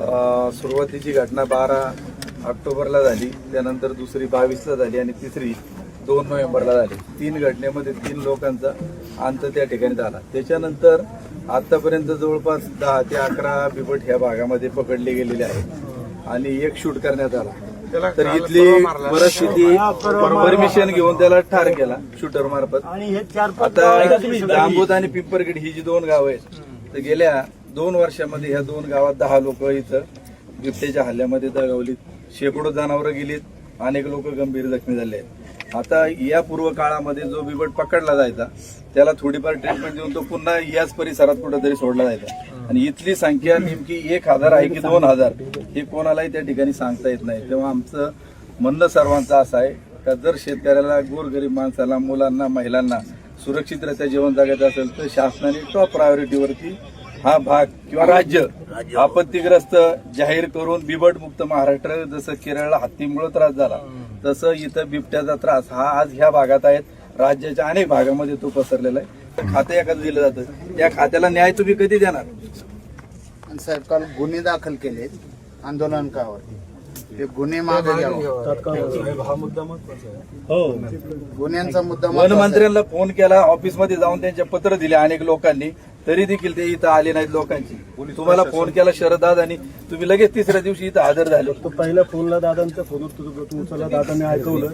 अ, सुरुवातीची घटना बारा ऑक्टोबरला झाली. त्यानंतर दुसरी बावीसला झाली आणि तिसरी दोन नोव्हेंबरला झाली. तीन घटनेमध्ये तीन लोकांचा अंत त्या ठिकाणी झाला. त्याच्यानंतर आतापर्यंत जवळपास दहा ते अकरा बिबट ह्या भागामध्ये पकडले गेलेले आहेत आणि एक शूट करण्यात आला. तर इथली परिस्थिती परमिशन घेऊन त्याला ठार केला शूटर मार्फत. आणि हे चार पाच आता जांबूत आणि पिंपरगड ही जी दोन गावं आहेत तर गेल्या दोन वर्षामध्ये ह्या दोन गावात दहा लोक इथं बिबट्याच्या हल्ल्यामध्ये दगावलीत. शेकडो जनावरं गेलीत. अनेक लोक गंभीर जखमी झाले आहेत. आता या पूर्व काळामध्ये जो बिबट पकडला जायचा त्याला थोडीफार ट्रीटमेंट देऊन तो पुन्हा याच परिसरात कुठेतरी सोडला जायचा. आणि इथली संख्या नेमकी एक हजार आहे की दोन हजार हे कोणालाही त्या ठिकाणी सांगता येत नाही. तेव्हा आमचं म्हणणं सर्वांचं असं आहे का जर शेतकऱ्याला गोरगरीब माणसाला मुलांना महिलांना सुरक्षितरित्या जीवन जगायचं असेल तर शासनाने टॉप प्रायोरिटीवरती हा भाग किंवा राज्य आपत्तीग्रस्त जाहीर करून बिबट मुक्त महाराष्ट्र जसं केरळला हत्तीमुळे त्रास झाला तसं इथं बिबट्याचा त्रास हा आज ह्या भागात आहेत. राज्याच्या अनेक भागामध्ये तो पसरलेला आहे. खातं एखादं दिलं जातं. त्या खात्याला न्याय तुम्ही कधी देणार? आणि साहेब काल गुन्हे दाखल केले आंदोलनकावर. ते गुन्हे मागे हा मुद्दा महत्त्वाचा आहे. हो. गुन्ह्यांचा मुद्दा महत्त्वाचा आहे. वनमंत्र्यांना फोन केला ऑफिसमध्ये जाऊन त्यांचे पत्र दिले अनेक लोकांनी. तरी देखील ते इथं आले नाहीत लोकांची. तुम्हाला फोन केला शरदाद आणि तुम्ही लगेच तिसऱ्या दिवशी इथं हजर झाले तो पहिल्या फोनला दादांचा फोन उचलला दादाने ऐकवलं.